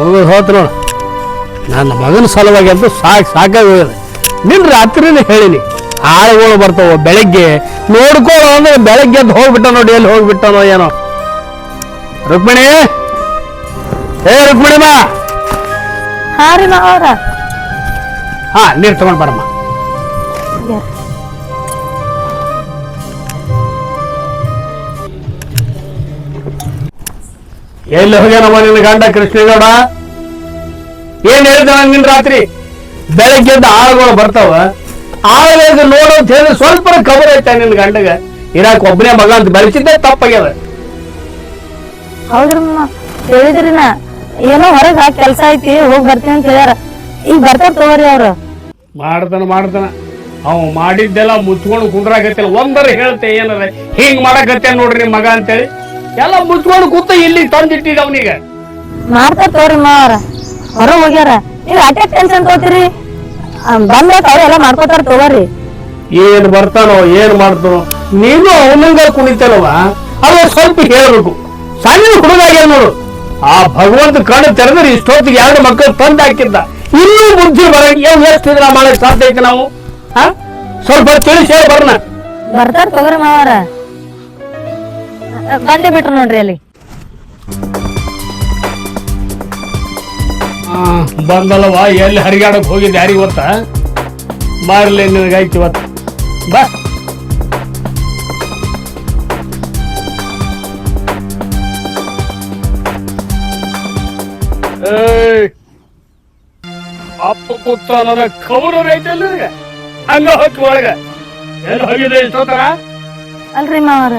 ಹುಡುಗರು ಹೋತ್ ನೋಡು. ನನ್ನ ಮಗನ ಸಲುವಾಗಿ ಅಂತೂ ಸಾಕು ಸಾಕಾಗಿ ಹೋಗಿದೆ. ನಿನ್ನ ರಾತ್ರಿನೇ ಹೇಳಿನಿ ಆಳುಗಳು ಬರ್ತಾವ ಬೆಳಗ್ಗೆ ನೋಡ್ಕೊಳ್ಳೋ ಅಂದ್ರೆ ಬೆಳಗ್ಗೆ ಎದ್ದು ಹೋಗ್ಬಿಟ್ಟ ನೋಡಿ ಎಲ್ಲಿ ಹೋಗ್ಬಿಟ್ಟನೋ ಏನೋ. ರುಕ್ಮಿಣಿ ಏ ರುಕ್ಮಿಣಿ ಬಾ. ಹಾ ರೀ ಮಾವರ ಹಾ ನೀರು ತಗೊಂಡ್ ಬರಮ್ಮ. ಎಲ್ಲಿ ಹೋಗ್ಯಾನಮ್ಮ ನಿನ್ನ ಗಂಡ ಕೃಷ್ಣೇಗೌಡ? ಏನ್ ಹೇಳಿದ ನಿನ್ ರಾತ್ರಿ? ಬೆಳಗ್ಗೆ ಆಳುಗಳು ಬರ್ತಾವ. ಆಳುಗಳಿಗೆ ನೋಡು ಅಂತ ಹೇಳಿ ಸ್ವಲ್ಪ ಕಬರ್ ಐತೆ ನಿನ್ ಗಂಡಗ. ಇರಾಕ್ ಒಬ್ಬನೇ ಮಗ ಅಂತ ಬೆಳೆಸಿದ್ದೆ ತಪ್ಪಾಗ್ಯದ. ಹೌದ್ರಿ ಹೇಳಿದ್ರಿನ ಏನೋ ಹೊರಗ ಕೆಲ್ಸ ಐತಿ ಹೋಗಿ ಬರ್ತೀನಿ ಅಂತ ಹೇಳ್ಯಾರ. ಈಗ ಬರ್ತಾರ ತಗೋರಿ ಅವ್ರು. ಮಾಡ್ತಾನ ಮಾಡ್ತಾನ. ಅವ್ ಮಾಡಿದ್ದೆಲ್ಲ ಮುಚ್ಕೊಂಡು ಕುಂಡ್ರಾಕತ್ತಿಲ್ಲ ಒಂದರ ಹೇಳ್ತೆ ಏನಾರ ಹಿಂಗ್ ಮಾಡಕತ್ತೆ ನೋಡ್ರಿ ಮಗ ಅಂತೇಳಿ. ಎಲ್ಲ ಮುಚ್ಕೊಂಡು ಕೂತ ಇಲ್ಲಿ ತಂದಿಟ್ಟಿದ ಅವನಿಗೆ. ಮಾಡ್ತಾರ ತೋರಿ ಮಾವರ ಹೊರ ಹೋಗ್ಯಾರ. ನೀವ್ ಅಟೆ ಟೆನ್ಷನ್ ತಗೋತೀರಿ ಬಂದ್ರೆ ಅವ್ರ ಎಲ್ಲ ಮಾಡ್ಕೋತಾರ ತಗೋರಿ. ಏನ್ ಬರ್ತಾನೋ ಏನ್ ಮಾಡ್ತಾನೋ ನೀನು ಅವನಂಗ ಕುಣಿತಾನವ ಅವ ಸ್ವಲ್ಪ ಹೇಳ್ಬೇಕು. ಸಣ್ಣ ಹುಡುಗಾಗ್ಯ ನೋಡು. ಆ ಭಗವಂತ ಕಣ್ಣು ತೆರೆದ್ರೆ ಇಷ್ಟೊತ್ತಿಗೆ ಎರಡು ಮಕ್ಕಳು ತಂದು ಹಾಕಿದ್ದ. ಇನ್ನೂ ಬುದ್ಧಿ ಬರ ಎಷ್ಟು ದಿನ ಮಾಡಕ್ ಸಾಧ್ಯ ಐತೆ ನಾವು? ಸ್ವಲ್ಪ ತಿಳಿಸಿ ಹೇಳಿ ಬರ್ನ. ಬರ್ತಾರ ತಗೋರಿ ಮಾವರ ಬಂದೇ ಬಿಟ್ರು ನೋಡ್ರಿ ಅಲ್ಲಿ. ಬಂದಲ್ಲವ ಎಲ್ಲಿ ಹರಿಗಾಡಕ್ ಹೋಗಿದ್ದೆ ಯಾರಿಗೆ ಗೊತ್ತಾ? ಬಾರ್ಲಿ ನಿನಗಾಯ್ತು ಇವತ್ತು. ಬಾ. ಅಪ್ಪ ಕೂತ ನನ್ನ ಕೌರ ಐತಲ್ಲ? ಹಂಗ ಹೊತ್ತು ಒಳಗ. ಎಲ್ಲಿ ಹೋಗಿದೆ ಇಷ್ಟೋತ್ತರ? ಅಲ್ರಿ ಮಾವರ.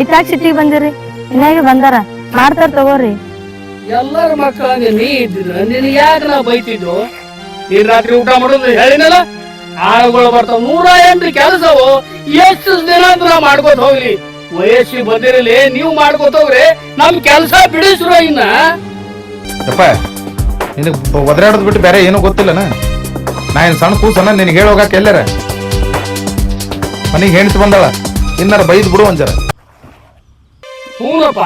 ಇಟ್ಟಾಕ್ ಸಿಟಿಗೆ ಬಂದಿರಿ? ಇನ್ನಾಗೆ ಬಂದಾರ? ಮಾಡ್ತಾರ ತಗೋರಿ. ಎಲ್ಲರ ಮಕ್ಕಳಂಗೆ ನೀ ಇದ್ದಿದ್ರ ನಿನ್ ಯಾಕೆ ನಾ ಬೈತಿದ್ದು ಈ ರಾತ್ರಿ ಊಟ ಮಾಡೋದು ಹೇಳಿನಲ್ಲ ಆಳುಗಳು ಬರ್ತಾವ ನೂರ ಎಂಟು ಕೆಲಸವು ಎಷ್ಟು ದಿನ ಅಂತ ನಾ ಮಾಡ್ಕೋತ ಹೋಗ್ಲಿ. ವಯಸ್ಸಿಗೆ ಬಂದಿರಲಿ ನೀವು ಮಾಡ್ಕೋತ ಹೋಗ್ರಿ ನಮ್ ಕೆಲಸ ಬಿಡಿಸ್ರು ಇನ್ನ. ಯಪ್ಪ ನಿನಗೆ ಒದರಾಡೋದು ಬಿಟ್ಟು ಬೇರೆ ಏನೂ ಗೊತ್ತಿಲ್ಲನ? ನಾ ಏನು ಸಣ್ಣ ಕೂಸನ ನಿನಗೆ ಹೇಳೋಗಾಕ ಎಲ್ಲಾರ? ಮನೆಗೆ ಹೆಣ್ತಿ ಬಂದಾಳ ಇನ್ನಾರ ಬೈದ್ ಬಿಡು ಒಂಜರ ಹೂನಪ್ಪ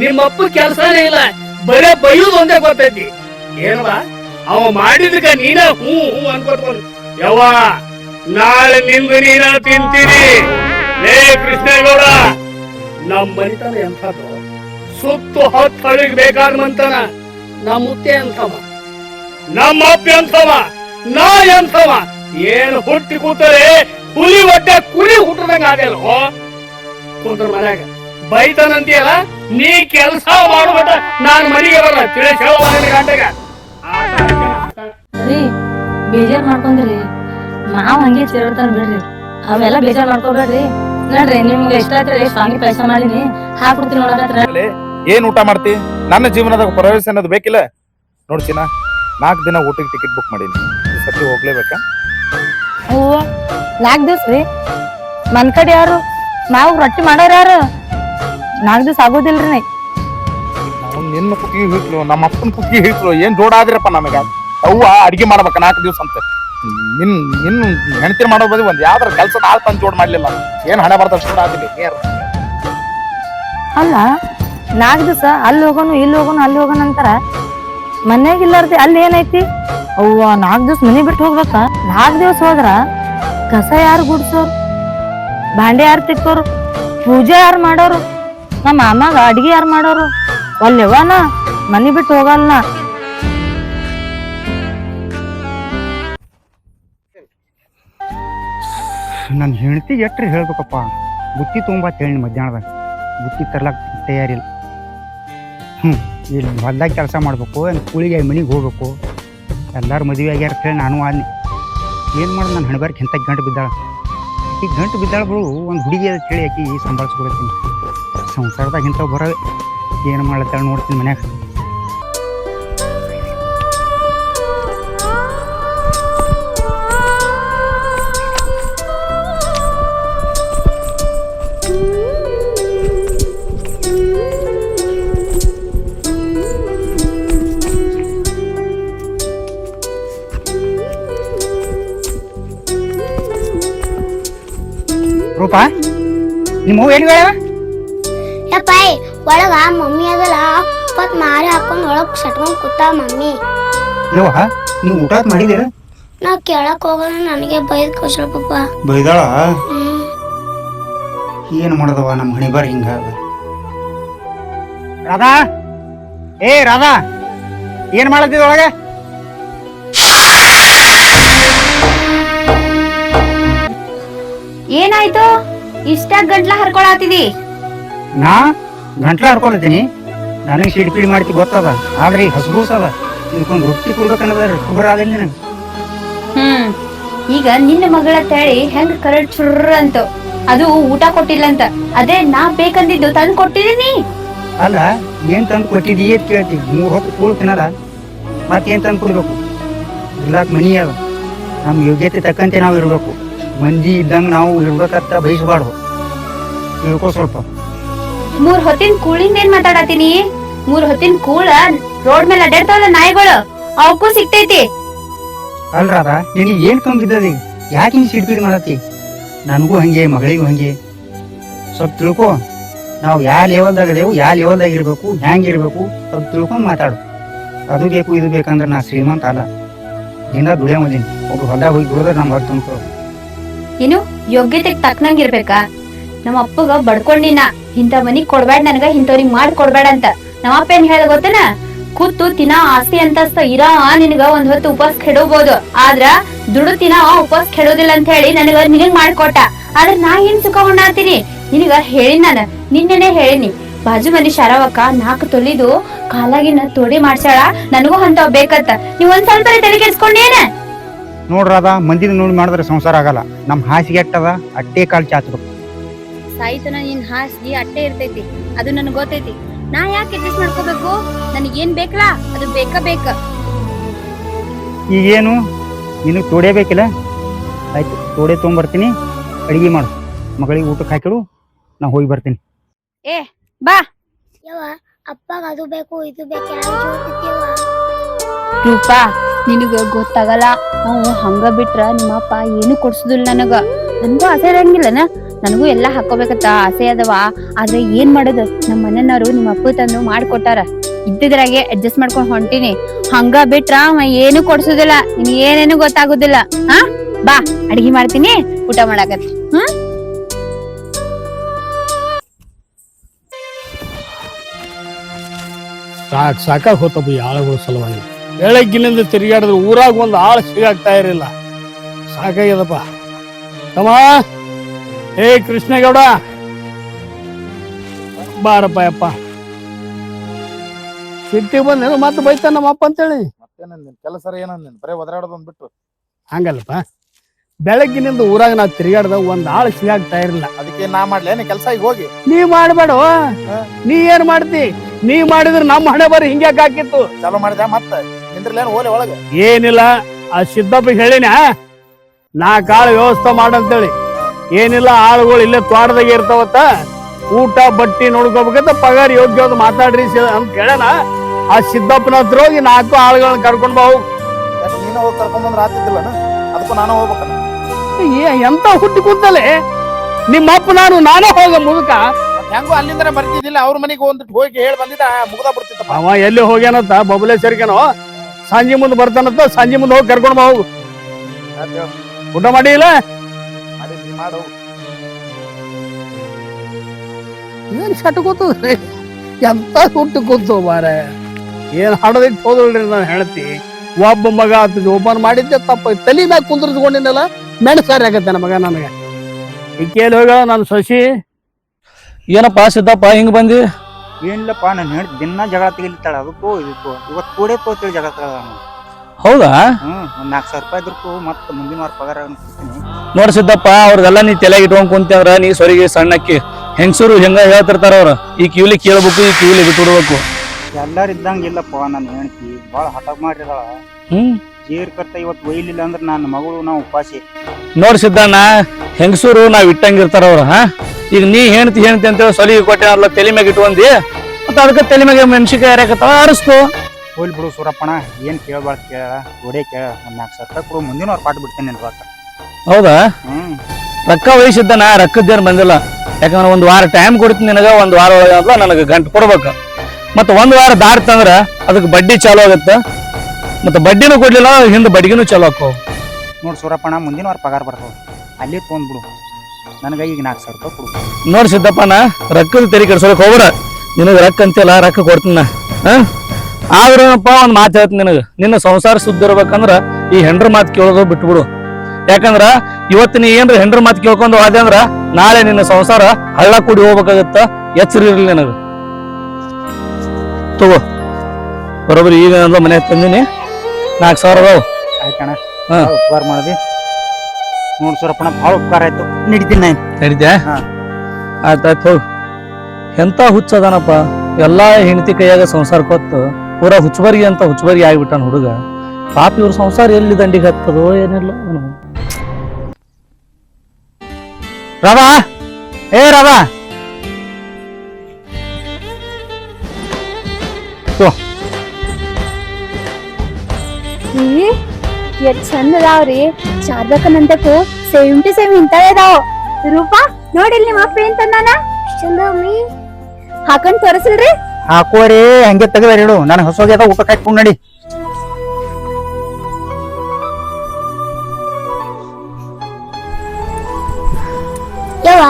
ನಿಮ್ಮಪ್ಪ ಕೆಲಸನೇ ಇಲ್ಲ, ಬರೇ ಬೈಯೋದು ಒಂದೇ ಬರ್ತೈತಿ ಏನವ? ಅವ ಮಾಡಿದ್ಕ ನೀನ ಹೂ ಹೂ ಅನ್ಕೋತ ಯವ್ವ, ನಾಳೆ ನಿಂದು ನೀನ ತಿಂತೀನಿ. ಲೇ ಕೃಷ್ಣೇಗೌಡ, ನಮ್ ಮನಿತನ ಎಂಥದ್ದು? ಸುತ್ತು ಹತ್ತು ಹಳಿಗ್ ಬೇಕಾದ ಮಂತನ ನಮ್ಮ ಮುತ್ತೆ ಅಂತವ ನಮ್ಮ ಅಪ್ಪ ಎಂಥವ? ನಾ ಎಂಥವ? ಏನ್ ಹುಟ್ಟಿ ಕೂತರೆ ಹುಲಿ ಹೊಟ್ಟೆ ಕುರಿ ಹುಟ್ಟದಂಗ ಆಗಲ್ವ ಕುಂತ್ರ ಮನ್ಯಾಗ. ಬೈತಾನಂತೀಯಲ್ಲ ನೀ ಕೆಲಸ ಮಾಡ್ಬಿಟ್ಟ ನಾನ್ ಮನೆಗೆ ಬರಲ್ಲ. ತಿಳಿಸ್ ಹೇಳುವ ಗಂಟೆಗ. ರೀ ಬೇಜಾರ್ ಮಾಡ್ಕೊಂಡ್ರಿ. ನಾವ್ ಹಂಗೆ ಚಿರಡ್ತಾರ ಬಿಡ್ರಿ. ಅವೆಲ್ಲ ಬೇಜಾರ್ ಮಾಡ್ಕೊಬೇಡ್ರಿ. ನೋಡ್ರಿ ನಿಮ್ಗೆ ಎಷ್ಟ ಆತ್ರಿ ಸ್ವಾಮಿ ಪೈಸ ಮಾಡಿನಿ. ಹಾಕ್ಬಿಡ್ತೀನಿ ನೋಡತ್ರ ಏನ್ ಊಟ ಮಾಡ್ತಿ? ನನ್ನ ಜೀವನದಾಗ ಪ್ರವೇಶ ಅನ್ನೋದು ಬೇಕಿಲ್ಲ. ನೋಡ್ತೀನ ನಾಲ್ಕು ದಿನ ಊಟಕ್ಕೆ ಟಿಕೆಟ್ ಬುಕ್ ಮಾಡೀನಿ. ಈ ಸತಿ ಹೋಗ್ಲೇಬೇಕಾ? ಓ ನಾಲ್ಕು ದಿವ್ಸ ರೀ. ಮನ್ ಕಡೆ ಯಾರು? ನಾವು ರೊಟ್ಟಿ ಮಾಡೋರು ಯಾರು? ನಾಲ್ಕು ದಿವಸ ಆಗೋದಿಲ್ರಿ ನಿನ್ನ ಕುತ್ತಿಗೆ ಹಿಟ್ಲು ನಮ್ಮ ಅಪ್ಪನ ಕುಕ್ಕಿ ಹಿಟ್ಲು ಏನ್ ಜೋಡ ಆದ್ರಪ್ಪ ನಮಗೆ? ಅವ್ವ ಅಡಿಗೆ ಮಾಡ್ಬೇಕ ನಾಲ್ಕು ದಿವಸ ಅಂತ. ನಿನ್ ನಿನ್ ಹೆಣತಿ ಮಾಡೋ ಬದಿ ಒಂದ್ ಯಾವ್ದಾರ ಕೆಲಸ ನಾಳೆ ತಂದು ಜೋಡ್ ಮಾಡ್ಲಿಲ್ಲ. ಏನ್ ಹಣ ಬರ್ತಾವ ಜೋಡ ಆದಿಲ್ಲ ಅಲ್ಲ ನಾಲ್ಕು ದಿವಸ ಅಲ್ಲಿ ಹೋಗೋನು ಇಲ್ಲಿ ಹೋಗೋನು ಅಲ್ಲಿ ಹೋಗೋಣ ಅಂತಾರ. ಮನ್ಯಾಗ ಇಲ್ಲಾರ್ದಿ ಅಲ್ಲಿ ಏನೈತಿ? ಅವ್ವ ನಾಲ್ಕು ದಿವಸ ಮನೆ ಬಿಟ್ಟು ಹೋಗ್ಬೇಕ? ನಾಲ್ಕು ದಿವ್ಸ ಹೋದ್ರ ಕಸ ಯಾರು ಗುಡ್ಸೋರು? ಭಾಂಡೆ ಯಾರು ತಿಕ್ಕೋರು? ಪೂಜೆ ಯಾರು ಮಾಡೋರು? ನಮ್ಮ ಮಾಮಾಗ ಅಡ್ಗೆ ಯಾರು ಮಾಡೋರು? ಒಲ್ಲೆವನ ಮನಿ ಬಿಟ್ಟು ಹೋಗಲ್ಲ. ನನ್ನ ಹೆಂಡತಿ ಎಟ್ರಿ ಹೇಳ್ಬೇಕಪ್ಪ. ಬುತ್ತಿ ತುಂಬಾ ಹೇಳಿ ಮಧ್ಯಾಹ್ನದಾಗ ಬುತ್ತಿ ತರ್ಲಾಕ ತಯಾರಿಲ್ಲ. ಹ್ಞೂ ಇಲ್ಲಿ ಹೊಲ್ದಾಗ ಕೆಲಸ ಮಾಡ್ಬೇಕು ಕೂಳಿಗೆ ಮನಿಗೆ ಹೋಗ್ಬೇಕು. ಎಲ್ಲಾರು ಮದುವೆ ಆಗ್ಯಾರ ಕೇಳಿ ನಾನು ಆದ್ನಿ. ಏನು ಮಾಡೋದು ನನ್ನ ಹಣಬಾರ್ಕೆ ಎಂತ ಗಂಟು ಬಿದ್ದಾಳ? ಈ ಗಂಟು ಬಿದ್ದಾಳ ಬಿಡು, ಒಂದು ಹುಡುಗಿ ಅಂತ ಹೇಳಿ ಆಕಿ ಸಂಭಾಳಿಸ್ಕೊಡ್ತೀನಿ ಸಂಸಾರದಾಗ ಇಂಥವು ಬರೋವೆ ಏನು ಮಾಡ್ಲತ್ತಾಳ ನೋಡ್ತೀನಿ ಮನ್ಯಾಗ. ರೂಪಾ ನಿಮ್ಮ ಹೂ ಎಲ್ಲಿ ಹೇಳ್ಯಾವ ಯಪ್ಪಾಯ್ ಒಳಗ ಮಮ್ಮಿ ಅದಲ್ಲ ಅಪ್ಪತ್ ಮಾರಿ ಹಾಕೊಂಡ್ ಒಳಗ್ ಸಟ್ಕೊಂಡ್ ಕೂತ ಮಮ್ಮಿ. ಯವ್ವ ನೀವು ಊಟ ಮಾಡಿದಿರ ನಾ ಕೇಳಕ್ ಹೋಗೋಣ ನನಗೆ ಬೈದ್ ಕೌಶಲ್ ಪಪ್ಪ ಬೈದಾಳ? ಹ್ಮ್. ಏನು ಮಾಡದವ ನಮ್ಮ ಹಣಿ ಬಾರಿ ಹಿಂಗ? ರಾಧಾ? ಏ ರಾಧಾ ಏನ್ ಮಾಡತ್ತಿದ ಒಳಗೆ? ಏನಾಯ್ತು? ಇಷ್ಟ ಗಂಟ್ಲ ಹರ್ಕೊಳತಿದಿ? ನಾ ಗಂಟ್ಲ ಹರ್ಕೊಳತೀನಿ ನನಗೆ ಸಿಡಿಪಿಡಿ ಮಾಡ್ತಿ ಗೊತ್ತದ. ಆದ್ರೆ ಹಸ್ಗೂಸ್ ಅದ. ಇದಕ್ಕೊಂದು ರೊಟ್ಟಿ ಕೊಡ್ಬೇಕನ್ನೋದ್ರ ಖಬರ್ ಆಗಲ್ಲ ನನಗೆ. ಹ್ಮ್. ಈಗ ನಿನ್ನ ಮಗಳ ತಳಿ ಹೆಂಗ್ ಕರಡ್ ಚುರ್ರ ಅಂತ. ಅದು ಊಟ ಕೊಟ್ಟಿಲ್ಲ ಅಂತ. ಅದೇ ನಾ ಬೇಕಂದಿದ್ದು ತಂದು ಕೊಟ್ಟಿದ್ದೀನಿ ಅಲ್ಲ ಏನ್ ತಂದು ಕೊಟ್ಟಿದೀಯ ಅಂತ ಕೇಳ್ತಿ ಮೂರ್ ಹೊತ್ತು ಕೂಳು ತಿನ್ನಲ್ಲ. ಮತ್ತೇನ್ ತಂದು ಕೊಡ್ಬೇಕು? ಇರ್ಲಾಕ್ ಮನಿ ಅದ. ನಮ್ ಯೋಗ್ಯತೆ ತಕ್ಕಂತೆ ನಾವು ಇರ್ಬೇಕು. ಮಂದಿ ಇದ್ದಂಗ ನಾವು ಇರ್ಬೇಕಂತ ಬಯಸಬಾರ್ದು. ತಿಳ್ಕೊ ಸ್ವಲ್ಪ. ಮೂರ್ ಹೊತ್ತಿನ ಕೂಳಿಂದ ಏನ್ ಮಾತಾಡತೀನಿ ಮೂರ್ ಹೊತ್ತಿನ ಕೂಳ ರೋಡ್ ಮೇಲೆ ಅಡ್ಡಾಡ್ತಾವಲ್ಲ ನಾಯಿಗಳು ಅವಕ್ಕೂ ಸಿಗ್ತೈತಿ. ಅಲ್ರಾದ ನಿನಗೆ ಏನ್ ಕಂಬಿದ್ದದ? ಯಾಕೆ ನೀ ಸಿಡ್ಬಿಡ್ ಮಾಡತ್ತಿ? ನನಗೂ ಹಂಗೆ ಮಗಳಿಗೂ ಹಂಗೆ. ಸ್ವಲ್ಪ ತಿಳ್ಕೊ. ನಾವು ಯಾವ ಲೆವೆಲ್ದಾಗ ಅದೇವು ಯಾವ ಲೆವೆಲ್ದಾಗ ಇರ್ಬೇಕು ಹ್ಯಾಂಗ್ ಇರಬೇಕು ಸ್ವಲ್ಪ ತಿಳ್ಕೊಂಡು ಮಾತಾಡು. ಅದು ಬೇಕು ಇದು ಬೇಕಂದ್ರೆ ನಾ ಶ್ರೀಮಂತ ಅಲ್ಲ. ನಿನ್ನ ದುಡಿಯ ಮದೀನಿ. ಒಬ್ಬ ಹೊಲ್ದಾಗ ಹೋಗಿ ದುಡಿದ್ರೆ ನಮ್ ಹೊರ ತುಂಬ್ಕೊ ಏನು ಯೋಗ್ಯತೆಗೆ ತಕ್ಕನಂಗಿರ್ಬೇಕಾ ನಮ್ಮ ಅಪ್ಪಗ ಬಡ್ಕೊಂಡಿನ ಇಂಥ ಮನಿ ಕೊಡ್ಬೇಡ ನನಗ ಇಂಥವ್ರಿಗೆ ಮಾಡಿ ಕೊಡ್ಬೇಡ ಅಂತ. ನಮ್ಮಪ್ಪ ಏನ್ ಹೇಳ ಗೊತ್ತೇನ? ಕೂತು ತಿನ್ನ ಆಸ್ತಿ ಅಂತಸ್ತ ಇರ ನಿನಗ ಒಂದ್ ಹೊತ್ತು ಉಪವಾಸ ಕೆಡೋಬಹುದು ಆದ್ರ ದುಡು ತಿನ್ನ ಉಪವಾಸ ಕೆಡೋದಿಲ್ಲ ಅಂತ ಹೇಳಿ ನನಗ ನಿನಗ್ ಮಾಡ್ಕೊಟ್ಟ. ಆದ್ರ ನಾ ಏನ್ ಸುಖ ಹೊಂಡಾತೀನಿ? ನಿನಗ ಹೇಳಿ ನಾನ. ನಿನ್ನೆನೆ ಹೇಳಿನಿ. ಬಾಜು ಮನಿ ಶರವಕ್ಕ ನಾಲ್ಕು ತೊಲಿದು ಕಾಲಾಗಿನ ತೋಡಿ ಮಾಡ್ಸಾಳ ನನಗೂ ಅಂತವ್ ಬೇಕಂತ. ನೀವ್ ಒಂದ್ ಸ್ವಲ್ಪ ತಲೆ ಕೆಡ್ಸ್ಕೊಂಡೇನ ನೋಡ್ರದ, ಮಂದಿನ ನೋಡಿ ಮಾಡಿದ್ರೆ ಸಂಸಾರ ಆಗಲ್ಲ. ನಮ್ ಹಾಸಿಗೆ ಅಟ್ಟದ, ಅಟ್ಟೆ ಕಾಲ್ ಚಾಚ್ಬೇಕು. ಸಾಯ್ತನ ನಿನ್ ಹಾಸಿಗೆ ಅಟ್ಟೆ ಇರ್ತೈತಿ. ಅದು ನನಗೆ ಗೊತ್ತೈತಿ. ನಾ ಯಾಕೆ ಅಡ್ಜಸ್ಟ್ ಮಾಡ್ಕೋಬೇಕು? ನನಗೆ ಏನ್ ಬೇಕಲ್ಲ ಅದು ಬೇಕ ಬೇಕ. ಈಗೇನು? ನಿನಗೆ ತೋಡೇಬೇಕಿಲ್ಲ ಆಯ್ತು ತೋಡೆ ತೊಗೊಂಬರ್ತೀನಿ. ಅಡಿಗೆ ಮಾಡು. ಮಗಳಿಗೆ ಊಟಕ್ಕೆ ಹಾಕಿಡು. ನಾ ಹೋಗಿ ಬರ್ತೀನಿ. ಏ ಯವ್ವ ಅಪ್ಪಗ ಅದು ಬೇಕು ಇದು ಬೇಕು ಯಾರು ಜೋತಿತ್ತೀವ ರೂಪಾ ನಿನಗ ಗೊತ್ತಾಗಲ್ಲ. ನಾವು ಹಂಗ ಬಿಟ್ರ ನಿಮ್ಮಪ್ಪ ಏನು ಕೊಡ್ಸುದಿಲ್ಲ ನನಗ. ನನ್ಗೂ ಆಸೆ ಇರಂಗಿಲ್ಲನ? ನನಗೂ ಎಲ್ಲಾ ಹಾಕೋಬೇಕಂತ ಆಸೆ ಅದವ? ಆದ್ರೆ ಏನ್ ಮಾಡೋದು? ನಮ್ಮ ಮನೆಯವರು ನಿಮ್ಮ ಅಪ್ಪ ತಂದು ಮಾಡ್ಕೊಟ್ಟಾರ. ಇದ್ದಿದ್ರಾಗೆ ಅಡ್ಜಸ್ಟ್ ಮಾಡ್ಕೊಂಡ್ ಹೊಂಟಿನಿ. ಹಂಗ ಬಿಟ್ರ ಅವ ಏನು ಕೊಡ್ಸೋದಿಲ್ಲ. ನಿನ್ ಏನೇನು ಗೊತ್ತಾಗುದಿಲ್ಲ. ಹಾ? ಬಾ, ಅಡಿಗೆ ಮಾಡ್ತೀನಿ. ಊಟ ಮಾಡಾಕತ್ತಿ. ಹ್ಮ್? ಸಾಕ್ ಸಾಕ ಹೋತಪ್ಪ ಈ ಆಳುಗಳ ಸಲುವಾಗಿ. ಬೆಳಗ್ಗಿನಿಂದ ತಿರುಗಾಡಿದ್ರೆ ಊರಾಗ ಒಂದು ಆಳು ಸಿಗಾಗ್ತಾ ಇರಲಿಲ್ಲ. ಸಾಕಾಗ್ಯದಪ್ಪ. ತಮ್ಮ! ಏ ಕೃಷ್ಣಗೌಡ. ಬಾರಪ್ಪ ಯಪ್ಪ ಸಿಟ್ಟಿ ಬಂದೇನು ಮತ್ತೆ ಬೈತಾನ ನಮ್ಮ ಅಪ್ಪ ಅಂತೇಳಿ. ಮತ್ತೇನಂದಿನ? ಕೆಲಸ ಏನಂದಿನ? ಬರೇ ಒದರಾಡೋದೊಂದ್ ಬಿಟ್ಟು ಹಂಗಲ್ಲಪ್ಪ. ಬೆಳಗ್ಗಿನಿಂದ ಊರಾಗ ನಾವು ತಿರುಗಾಡ್ದ ಒಂದ್ ಆಳು ಸಿಗಾಗ್ತಾ ಇರಲಿಲ್ಲ ಅದಕ್ಕೆ ನಾ ಮಾಡ್ಲೇನೆ ಕೆಲಸ ಈಗ ಹೋಗಿ. ನೀ ಮಾಡ್ಬೇಡ? ನೀ ಏನ್ ಮಾಡ್ತಿ? ನೀ ಮಾಡಿದ್ರೆ ನಮ್ಮ ಹಣೆ ಬರೀ ಹಿಂಗ್ಯಾಕ್ ಹಾಕಿತ್ತು? ಚಾಲೂ ಮಾಡಿದೆ ಮತ್ತೆ. ನಿಂದ್ರಲ್ಲೇನು ಓಲೆ ಒಳಗೆ? ಏನಿಲ್ಲ ಆ ಸಿದ್ದಪ್ಪ ಹೇಳಿನ ನಾ ಕಾಳು ವ್ಯವಸ್ಥೆ ಮಾಡಂತೇಳಿ ಏನಿಲ್ಲ ಆಳುಗಳು ಇಲ್ಲೇ ತೋಟದಾಗ ಇರ್ತಾವತ್ತ? ಊಟ ಬಟ್ಟಿ ನೋಡ್ಕೋಬೇಕಂತ ಪಗಾರ ಯೋಗ್ಯವಾದ ಮಾತಾಡ್ರಿ ಅಂತ ಕೇಳಣ ಆ ಸಿದ್ದಪ್ಪನ ಹತ್ರ ಹೋಗಿ ನಾಲ್ಕು ಆಳುಗಳನ್ನ ಕರ್ಕೊಂಡು ಬಾವು ನೀನು ಹೋಗಿ ಕರ್ಕೊಂಬಂದ್ರೆ ಆಗ್ತಿದ್ದಿಲ್ಲ ಅದಕ್ಕೂ ನಾನು ಹೋಗ್ಬೇಕ ಏ ಎಂತ ಹುಟ್ಟಿ ಕುಂತಲೆ ನಿಮ್ಮ ಅಪ್ಪ ನಾನು ನಾನೇ ಹೋಗ ಮುದುಕ ಹೆಂಗೋ ಅಲ್ಲಿಂದ ಬರ್ತಿದ್ದಿಲ್ಲ ಅವ್ರ ಮನೆಗೆ ಒಂದ್ ಹೋಗಿ ಹೇಳಿ ಬಂದಿದ್ದ ಮುಗ್ದ ಬರ್ತಿತ್ತ ಅವ ಎಲ್ಲಿ ಹೋಗ್ಯಾನಂತ ಬಬಲೇಶ್ವರಿಗೇನೋ? ಸಂಜೆ ಮುಂದೆ ಬರ್ತಾನಂತ ಸಂಜೆ ಮುಂದೆ ಹೋಗಿ ಕರ್ಕೊಂಡು ಬಾ ಹೋಗು. ಊಟ ಮಾಡಿ ಇಲ್ಲ ಮಾಡಿ. ಏನ್ ಶಟ್ ಕೂತದ್ರಿ ಎಂತ ಸುಟ್ಟು ಕೂತು ಮಾರ? ಏನು ಹಡದಿಟ್ಟು ಹೋದ್ರಿ ನಾನು ಹೇಳ್ತಿ ಒಬ್ಬ ಮಗ ಆತ ಜೋಪಾನ ಮಾಡಿದ್ದೆ ತಪ್ಪ. ತಲೆ ಮ್ಯಾಗ ಕುಂದ್ರಿಸ್ಕೊಂಡಿನಲ್ಲ ಮೆಣಸಾರಿ ಆಗತ್ತೆ ನನ್ನ ಮಗ ನನಗೆ. ಕೇಳಿ ಹೋಗ ನಾನು ಸಸಿ? ಏನಪ್ಪ ಸಿದ್ದಪ್ಪ ಹಿಂಗ್ ಬಂದಿ? ಏನಿಲ್ಲಪ್ಪ ನಾನು ಹೇಳಿ ದಿನ ಜಗಳ ತೆಗಿಲಿತ್ತಾಳ ಅದಕ್ಕೂ ಇದಕ್ಕೂ. ಇವತ್ತು ಕೂಡೇ ತೋತಿಳಿ ಜಗಳ ತಗೋ. ಹೌದಾ? ಹ್ಮ್ ಒಂದ್ ನಾಲ್ಕು ಸಾವಿರ ರೂಪಾಯಿ ಇದ್ರಕ್ಕೂ ಮತ್ತೆ ಮುಂದಿನ ವಾರ ಪಗಾರ ಕೊಡ್ತೀನಿ. ನೋಡ್ ಸಿದ್ದಪ್ಪ ಅವ್ರದೆಲ್ಲ ನೀ ತಲೆಗೆ ಇಟ್ಕೊಂಡ್ ಕುಂತಂದ್ರ ನೀ ಸೊರಿಗೆ ಸಣ್ಣಕ್ಕಿ. ಹೆಂಗಸರು ಹೆಂಗ ಹೇಳ್ತಿರ್ತಾರ ಅವ್ರ? ಈ ಕಿವಿಲಿ ಕೇಳ್ಬೇಕು ಈ ಕಿವಿಲಿ ಬಿಟ್ಬಿಡ್ಬೇಕು. ಎಲ್ಲಾರು ಇದ್ದಂಗೆ ಇಲ್ಲಪ್ಪ ನನ್ನ ಹೆಂಡತಿ ಭಾಳ ಹಠ ಮಾಡಿದಾಳ ಹ್ಮ್. ಜೀರ್ ಕರ್ತ ಇವತ್ತು ಒಯ್ಲಿಲ್ಲ ಅಂದ್ರೆ ನನ್ನ ಮಗಳು ನಾವು ಉಪಾಸಿ ನೋಡ್ ಸಿದ್ದಣ್ಣ ಹೆಂಗಸರು ನಾವ್ ಇಟ್ಟಂಗಿರ್ತಾರ ಅವ್ರ ಹಾ? ಈಗ ನೀ ಹೆಣ್ತಿ ಹೆಣ್ತಿ ಅಂತೇಳಿ ಸೊಲಿಗೆ ಕೊಟ್ಟೆ ಅಲ್ಲ ತಲೆ ಮ್ಯಾಗ ಇಟ್ಕೊಂಡಿ ಮತ್ತ ಅದಕ್ಕೆ ತಲೆ ಮ್ಯಾಗ ಮೆಣಸಿಕಾಯಿ ಯಾರಕತ್ತಾವ ಅರಸ್ತು ಹೋಲ್ ಬಿಡು ಸೂರಪ್ಪಣ ಏನ್ ಕೇಳಬಾರ್ದು ಕೇಳ ಒಡೆ ಕೇಳ ಒಂದ್ ನಾಲ್ಕು ಸಾವಿರ ರೂಪಾಯಿ ಕೊಡು ಮುಂದಿನ ವಾರ ಪಾಟ್ ಬಿಡ್ತೇನೆ ನಿನ್ ರೊಕ್ಕ ಹೌದಾ? ಹ್ಮ್. ರೊಕ್ಕ ವಹಿಸಿದ್ದನ ರೊಕ್ಕದ್ದೇನು ಬಂದಿಲ್ಲ. ಯಾಕಂದ್ರೆ ಒಂದು ವಾರ ಟೈಮ್ ಕೊಡ್ತೀನಿ ನಿನಗ ಒಂದ್ ವಾರ ಒಳಗೆ ಅಂತ ನನಗೆ ಗಂಟು ಕೊಡ್ಬೇಕು. ಮತ್ತೆ ಒಂದ್ ವಾರ ದಾಟ್ತಂದ್ರ ಅದಕ್ಕೆ ಬಡ್ಡಿ ಚಾಲು ಆಗತ್ತ. ಮತ್ತೆ ಬಡ್ಡಿನೂ ಕೊಡ್ಲಿಲ್ಲ ಹಿಂದೆ ಬಡ್ಡಿನೂ ಚಾಲು ಹಾಕೋ ನೋಡಿ ಸೂರಪ್ಪಣ ಮುಂದಿನ ವಾರ ಪಗಾರ ಬರ್ತಾವ. ಅಲ್ಲಿ ತೊಗೊಂಡ್ಬಿಡು ನನಗೆ ಈಗ ನಾಲ್ಕು ಸಾವಿರ ರೂಪಾಯಿ ಕೊಡು. ನೋಡ್ ಸಿದ್ದಪ್ಪನ ರೊಕ್ಕದ ತೆರಿಗೆ ಕೆಡ್ಸೋಕ್ ಹೋಗ್ಬೇಡ. ನಿನಗೆ ರೊಕ್ಕ ಅಂತಿಲ್ಲ ರೊಕ್ಕ ಕೊಡ್ತೀನಿ ಹಾ? ಆದ್ರೂನಪ್ಪ ಒಂದ್ ಮಾತು ಹೇಳ್ತೀನಿ ನಿನಗೆ. ನಿನ್ನ ಸಂಸಾರ ಶುದ್ಧ ಇರ್ಬೇಕಂದ್ರ ಈ ಹೆಂಡ್ರ ಮಾತು ಕೇಳೋದು ಬಿಟ್ಬಿಡು. ಯಾಕಂದ್ರ ಇವತ್ತು ನೀ ಏನ್ರ ಹೆಂಡ್ರ ಮಾತು ಕೇಳ್ಕೊಂಡು ಹೋದೆ ಅಂದ್ರ ನಾಳೆ ನಿನ್ನ ಸಂಸಾರ ಹಳ್ಳ ಕೂಡಿ ಹೋಗ್ಬೇಕಾಗತ್ತ. ಎಚ್ಚರಿರ್ಲಿ ನಿನಗ. ತಗೋ. ಬರೋಬ್ರಿ ಈಗ ಅಂದ್ರ ಮನೆ ತಂದಿನಿ ನಾಲ್ಕು ಸಾವಿರ ಅದಾವ. ಆಯ್ತಣ್ಣ ಹಾ. ಉಪಕಾರ ಮಾಡಿದ್ವಿ ನೋಡಿ ಸೂರಪ್ಪಣ ಭಾಳ ಉಪಕಾರ ಆಯ್ತು. ನಡೀತೀನಿ ನಾನು. ನಡೀತ್ಯಾ? ಹಾ. ಆಯ್ತಾಯ್ತು ಹೋಗು. ಎಂತ ಹುಚ್ಚದಾನಪ್ಪ ಎಲ್ಲಾ ಹೆಂಡತಿ ಕೈಯಾಗ ಸಂಸಾರ ಕೊತ್ತು. ಪೂರಾ ಹುಚ್ಚಬರ್ಗಿ ಅಂತ ಹುಚ್ಚಬರಿ ಆಗಿಬಿಟ್ಟಾನ ಹುಡುಗ. ಪಾಪ ಇವ್ರ ಸಂಸಾರ ಎಲ್ಲಿ ದಂಡಿಗೆ ಹತ್ತದೋ ಏನಿಲ್ಲ ರವಾ ಏ ಏ ರಾಧಾ ಎಷ್ಟ್ ಚಂದ ಅದಾವ್ರಿ ಚಾರ್ದಕ್ಕನಂತಕ್ಕೂ ಸೇಮ್ ಟು ಸೇಮ್ ಇಂತಾವೆ ಅದಾವ. ರೂಪಾ, ನೋಡಿಲ್ ನಿಮ್ಮ ಏನ್ ತಂದಾನ? ಚಂದ ಹಾಕೊಂಡ್ ತೋರಿಸಿಲ್ರಿ. ಹಾಕೋರಿ ಹಂಗೆ ತೆಗೆದಾರ ಹೇಳು ನಾನು ಹೊಸೋಗ್ಯದ ಊಟ ಕಾಯ್ಕೊಂಡು ನಡಿ. ಯವ್ವ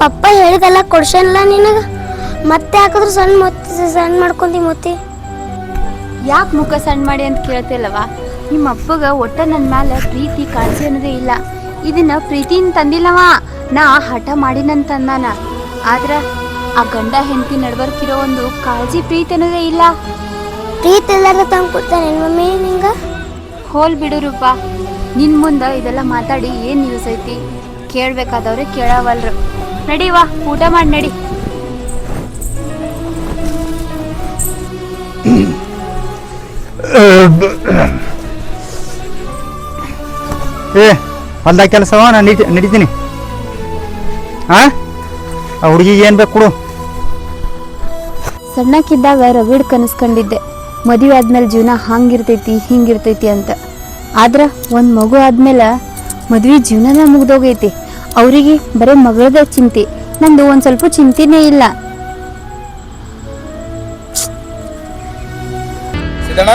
ಪಪ್ಪ ಹೇಳಿದೆಲ್ಲ ಕೊಡ್ಸಲ್ಲ ನಿನಗ? ಮತ್ತೆ ಹಾಕಿದ್ರು ಸಣ್ಣ ಮೊತ್ತ ಸಣ್ಣ ಮಾಡ್ಕೊಂಡಿ ಮೊತ್ತಿ? ಯಾಕೆ ಮುಖ ಸಣ್ಣ ಮಾಡಿ ಅಂತ ಕೇಳ್ತಿಲ್ಲವ ನಿಮ್ಮ ಅಪ್ಪಗ ಒಟ್ಟ ನನ್ನ ಮ್ಯಾಲ ಪ್ರೀತಿ ಕಾಳಜಿ ಅನ್ನೋದೇ ಇಲ್ಲ. ಇದನ್ನ ಪ್ರೀತಿನ ತಂದಿಲ್ಲವ ನಾ ಹಠ ಮಾಡಿನಂತಂದಾನ ಆದ್ರ ಆ ಗಂಡ ಹೆಂಡತಿ ನಡ್ಬರ್ಕಿರೋ ಒಂದು ಕಾಳಜಿ ಪ್ರೀತಿ ಅನ್ನೋದೇ ಇಲ್ಲ. ಪ್ರೀತಿ ಎಲ್ಲಾರ ತಂದು ಕೊಡ್ತಾನೆ ಮಮ್ಮಿ ನಿಂಗ? ಹೋಲ್ ಬಿಡು ರೂಪ. ನಿನ್ ಮುಂದ ಇದೆಲ್ಲ ಮಾತಾಡಿ ಏನ್ ಯೂಸ್ ಐತಿ? ಕೇಳ್ಬೇಕಾದವ್ರೆ ಕೇಳವಲ್ರು. ನಡಿವಾ ಊಟ ಮಾಡಿ ನಡಿ. ಏ ಹೊಲ್ದಾಗ ಕೆಲಸವ ನಾನು ನಡಿ ನಡಿತೀನಿ. ಹಾ ಆ ಹುಡುಗಿಗೆ ಏನು ಬೇಕು ಕೊಡು. ಸಣ್ಣಕ್ಕಿದ್ದಾಗ ರವಿಡ್ ಕನಸ್ಕೊಂಡಿದ್ದೆ. ಮದುವೆ ಆದ್ಮೇಲೆ ಜೀವನ ಹಂಗಿರ್ತೈತಿ ಹಿಂಗಿರ್ತೈತಿ ಅಂತ. ಆದ್ರ ಒಂದ್ ಮಗು ಆದ್ಮೇಲೆ ಮದ್ವಿ ಜೀವನನ ಮುಗ್ದೋಗೈತಿ. ಅವರಿಗೆ ಬರೀ ಮಗಳದ ಚಿಂತೆ ನಂದು ಒಂದ್ ಸ್ವಲ್ಪ ಚಿಂತೆನೇ ಇಲ್ಲ. ಸಿದ್ದಣ್ಣ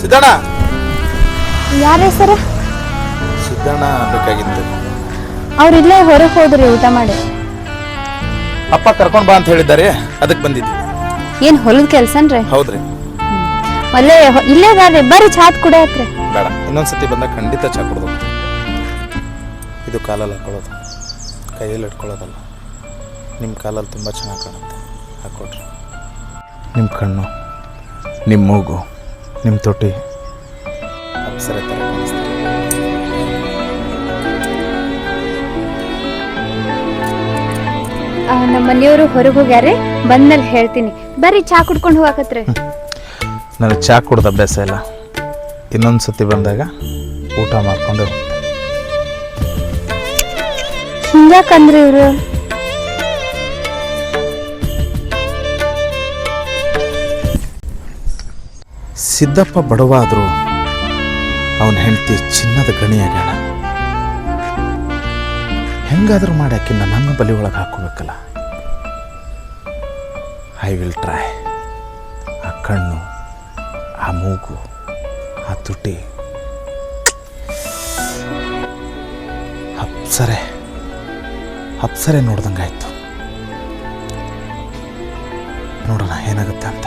ಸಿದ್ದಣ್ಣ. ಯಾರ ಸರ ಸಿದ್ದಣ್ಣ ಬೇಕಾಗಿತ್ತು ಅವ್ರಿಲ್ಲೇ ಹೊರಗೆ ಹೋದ್ರಿ ಊಟ ಮಾಡಿ. ಅಪ್ಪ ಕರ್ಕೊಂಡ್ ಬಾ ಅಂತ ಹೇಳಿದ್ದಾರೆ. ಅದಕ್ಕೆ ಬಂದಿದ್ದೆ ಏನ್ ಹೊಲದ ಕೆಲ್ಸನ್ರಿ? ಹೌದ್ರಿ. ಅಲ್ಲೇ ಹೊ- ಇಲ್ಲೇ ಅದಾರ್ರಿ. ಬರ್ರಿ ಚಾತ್ ಕುಡಿಯತ್ರಿ ಬೇಡ. ಇನ್ನೊಂದ್ಸತಿ ಬಂದಾಗ ಖಂಡಿತ ಚಾ ಕುಡ್ದು ಇದು ಕಾಲಲ್ಲಿ ಹಾಕೊಳ್ಳೋದು. ಕೈಯಲ್ಲಿ ಇಟ್ಕೊಳ್ಳೋದಲ್ಲ. ನಿಮ್ಮ ಕಾಲಲ್ಲಿ ತುಂಬ ಚೆನ್ನಾಗಿ ಕಾಣುತ್ತೆ. ಹಾಕೊಡ್ರಿ. ನಿಮ್ಮ ಕಣ್ಣು ನಿಮ್ಮ ಮೂಗು ನಿಮ್ಮ ತೊಟ್ಟಿ. ಅಪ್ಸರೆ ಥರ ನಮ್ಮ ಮನೆಯವರು ಹೊರಗೆ ಹೋಗ್ಯಾರೆ. ಬಂದ್ಮೇಲೆ ಹೇಳ್ತೀನಿ. ಬರ್ರಿ ಚಾ ಕುಡ್ಕೊಂಡು ಹೋಗಾಕತ್ರಿ. ನನಗೆ ಚಾ ಕುಡ್ದು ಅಭ್ಯಾಸ ಇಲ್ಲ. ಇನ್ನೊಂದು ಸತಿ ಬಂದಾಗ ಊಟ ಮಾಡ್ಕೊಂಡು ಹಿಂಗ್ಯಾಕಂದ್ರಿ ಇವ್ರು? ಸಿದ್ದಪ್ಪ ಬಡವ ಆದರೂ ಅವನ ಹೆಂಡತಿ ಚಿನ್ನದ ಗಣಿಯಾಗ್ಯಾಳ. ಹೆಂಗಾದ್ರೂ ಮಾಡಿ ಆಕಿನ್ನ ನನ್ನ ಬಲಿ ಒಳಗೆ ಹಾಕೋಬೇಕಲ್ಲ. ಐ ವಿಲ್ ಟ್ರೈ ಆ ಕಣ್ಣು, ಆ ಮೂಗು, ಆ ತುಟಿ. ಅಪ್ಸರೆ ಅಪ್ಸರೆ ನೋಡ್ದಂಗಾಯ್ತು. ನೋಡೋಣ, ಏನಾಗುತ್ತೆ ಅಂತ.